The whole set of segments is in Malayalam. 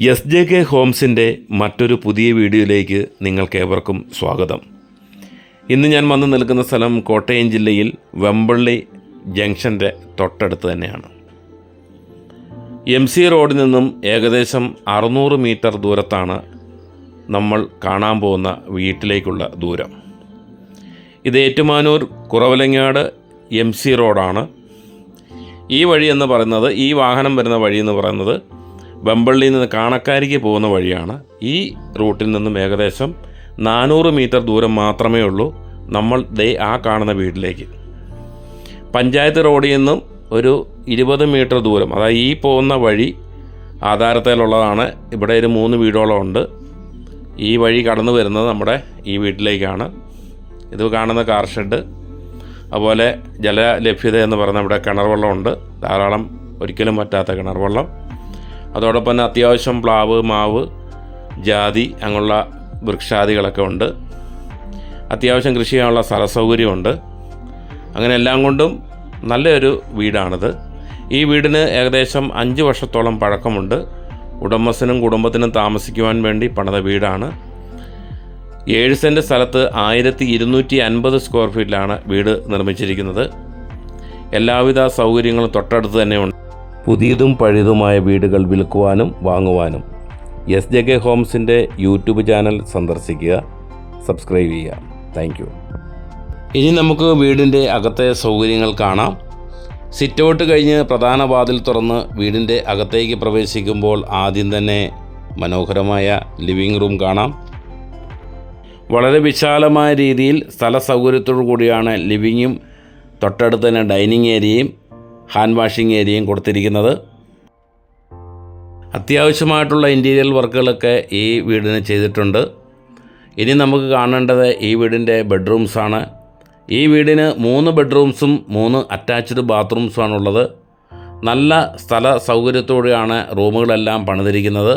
എസ് ജെ കെ ഹോംസിന്റെ മറ്റൊരു പുതിയ വീഡിയോയിലേക്ക് നിങ്ങൾക്കേവർക്കും സ്വാഗതം. ഇന്ന് ഞാൻ വന്ന് നിൽക്കുന്ന സ്ഥലം കോട്ടയം ജില്ലയിൽ വെമ്പള്ളി ജംഗ്ഷന്റെ തൊട്ടടുത്ത് തന്നെയാണ്. എം സി റോഡിൽ നിന്നും ഏകദേശം അറുന്നൂറ് മീറ്റർ ദൂരത്താണ് നമ്മൾ കാണാൻ പോകുന്ന വീട്ടിലേക്കുള്ള ദൂരം. ഇത് ഏറ്റുമാനൂർ കുറവലങ്ങാട് എം സി റോഡാണ്. ഈ വഴി എന്ന് പറയുന്നത് ഈ വാഹനം വരുന്ന വഴി എന്ന് പറയുന്നത് വെമ്പള്ളിയിൽ നിന്ന് കാണക്കാരിക്ക് പോകുന്ന വഴിയാണ് ഈ റൂട്ടിൽ നിന്നും ഏകദേശം നാനൂറ് മീറ്റർ ദൂരം മാത്രമേ ഉള്ളൂ നമ്മൾ ദേ ആ കാണുന്ന വീട്ടിലേക്ക്. പഞ്ചായത്ത് റോഡിൽ നിന്നും ഒരു ഇരുപത് മീറ്റർ ദൂരം അതായത് ഈ പോകുന്ന വഴി ആധാരത്തിലുള്ളതാണ്. ഇവിടെ ഒരു മൂന്ന് വീടോളം ഉണ്ട് ഈ വഴി കടന്നു വരുന്നത് നമ്മുടെ ഈ വീട്ടിലേക്കാണ്. ഇത് കാണുന്ന കാർ ഷെഡ് അതുപോലെ ജലലഭ്യത എന്ന് പറയുന്ന ഇവിടെ കിണർ വെള്ളമുണ്ട്. ധാരാളം ഒരിക്കലും പറ്റാത്ത കിണർ വെള്ളം. അതോടൊപ്പം തന്നെ അത്യാവശ്യം പ്ലാവ് മാവ് ജാതി അങ്ങനെയുള്ള വൃക്ഷാദികളൊക്കെ ഉണ്ട്. അത്യാവശ്യം കൃഷി ചെയ്യാനുള്ള സ്ഥല സൗകര്യമുണ്ട് അങ്ങനെ എല്ലാം കൊണ്ടും നല്ലൊരു വീടാണിത്. ഈ വീടിന് ഏകദേശം അഞ്ച് വർഷത്തോളം പഴക്കമുണ്ട്. ഉടമസ്ഥനും കുടുംബത്തിനും താമസിക്കുവാൻ വേണ്ടി പണിത വീടാണ്. ഏഴ് സെന്റ് സ്ഥലത്ത് ആയിരത്തി ഇരുന്നൂറ്റി അൻപത് സ്ക്വയർ ഫീറ്റിലാണ് വീട് നിർമ്മിച്ചിരിക്കുന്നത്. എല്ലാവിധ സൗകര്യങ്ങളും തൊട്ടടുത്ത് തന്നെ ഉണ്ട് പുതിയതും പഴയതുമായ വീടുകൾ വിൽക്കുവാനും വാങ്ങുവാനും എസ് ജെ കെ ഹോംസിന്റെ യൂട്യൂബ് ചാനൽ സന്ദർശിക്കുക സബ്സ്ക്രൈബ് ചെയ്യുക. താങ്ക് ഇനി നമുക്ക് വീടിന്റെ അകത്തെ സൗകര്യങ്ങൾ കാണാം. സിറ്റൗട്ട് കഴിഞ്ഞ് പ്രധാന വാതിൽ തുറന്ന് വീടിന്റെ അകത്തേക്ക് പ്രവേശിക്കുമ്പോൾ ആദ്യം തന്നെ മനോഹരമായ ലിവിംഗ് റൂം കാണാം. വളരെ വിശാലമായ രീതിയിൽ സ്ഥല സൗകര്യത്തോടു കൂടിയാണ് ലിവിങ്ങും തൊട്ടടുത്ത് തന്നെ ഡൈനിങ് ഏരിയയും ഹാൻഡ് വാഷിംഗ് ഏരിയയും കൊടുത്തിരിക്കുന്നത്. അത്യാവശ്യമായിട്ടുള്ള ഇന്റീരിയൽ വർക്കുകളൊക്കെ ഈ വീടിന് ചെയ്തിട്ടുണ്ട്. ഇനി നമുക്ക് കാണേണ്ടത് ഈ വീടിന്റെ ബെഡ്റൂംസാണ് ഈ വീടിന് മൂന്ന് ബെഡ്റൂംസും മൂന്ന് അറ്റാച്ച്ഡ് ബാത്റൂംസുമാണുള്ളത് നല്ല സ്ഥല സൗകര്യത്തോടെയാണ് റൂമുകളെല്ലാം പണിതിരിക്കുന്നത്.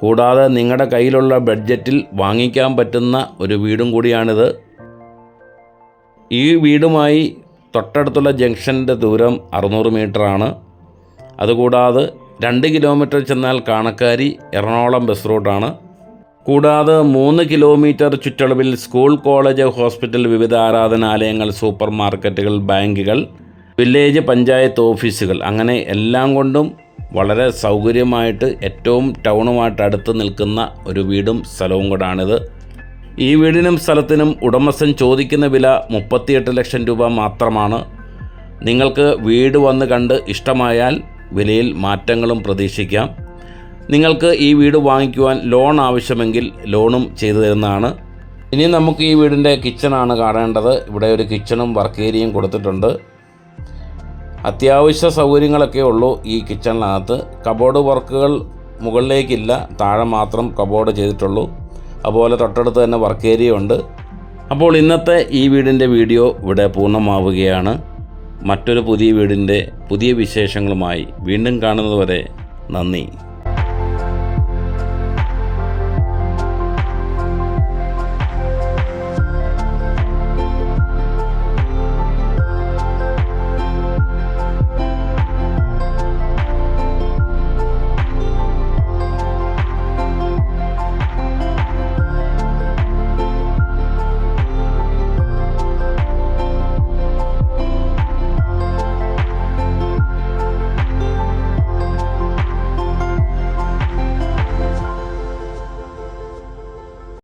കൂടാതെ നിങ്ങളുടെ കയ്യിലുള്ള ബഡ്ജറ്റിൽ വാങ്ങിക്കാൻ പറ്റുന്ന ഒരു വീടും കൂടിയാണിത്. ഈ വീടുമായി തൊട്ടടുത്തുള്ള ജംഗ്ഷന്റെ ദൂരം അറുന്നൂറ് മീറ്ററാണ്. അതുകൂടാതെ രണ്ട് കിലോമീറ്റർ ചെന്നാൽ കാണക്കാരി എറണാകുളം ബസ് റൂട്ടാണ്. കൂടാതെ മൂന്ന് കിലോമീറ്റർ ചുറ്റളവിൽ സ്കൂൾ കോളേജ് ഹോസ്പിറ്റൽ വിവിധ ആരാധനാലയങ്ങൾ സൂപ്പർ മാർക്കറ്റുകൾ ബാങ്കുകൾ വില്ലേജ് പഞ്ചായത്ത് ഓഫീസുകൾ. അങ്ങനെ എല്ലാം കൊണ്ടും വളരെ സൗകര്യമായിട്ട് ഏറ്റവും ടൗണുമായിട്ട് അടുത്ത് നിൽക്കുന്ന ഒരു വീടും സ്ഥലവും കൂടാണിത്. ഈ വീടിനും സ്ഥലത്തിനും ഉടമസ്ഥൻ ചോദിക്കുന്ന വില മുപ്പത്തിയെട്ട് ലക്ഷം രൂപ മാത്രമാണ്. നിങ്ങൾക്ക് വീട് വന്ന് കണ്ട് ഇഷ്ടമായാൽ വിലയിൽ മാറ്റങ്ങളും പ്രതീക്ഷിക്കാം. നിങ്ങൾക്ക് ഈ വീട് വാങ്ങിക്കുവാൻ ലോൺ ആവശ്യമെങ്കിൽ ലോണും ചെയ്തു തരുന്നതാണ്. ഇനി നമുക്ക് ഈ വീടിന്റെ കിച്ചണാണ് കാണേണ്ടത്. ഇവിടെ ഒരു കിച്ചണും വർക്ക് ഏരിയയും കൊടുത്തിട്ടുണ്ട്. അത്യാവശ്യ സൗകര്യങ്ങളൊക്കെ ഉള്ളൂ ഈ കിച്ചണിനകത്ത് കബോർഡ് വർക്കുകൾ മുകളിലേക്കില്ല താഴെ മാത്രം കബോർഡ് ചെയ്തിട്ടുള്ളൂ. അതുപോലെ തൊട്ടടുത്ത് തന്നെ വർക്ക് ഏരിയ ഉണ്ട്. അപ്പോൾ ഇന്നത്തെ ഈ വീടിന്റെ വീഡിയോ ഇവിടെ പൂർണമാവുകയാണ്. മറ്റൊരു പുതിയ വീടിന്റെ പുതിയ വിശേഷങ്ങളുമായി വീണ്ടും കാണുന്നതുവരെ നന്ദി.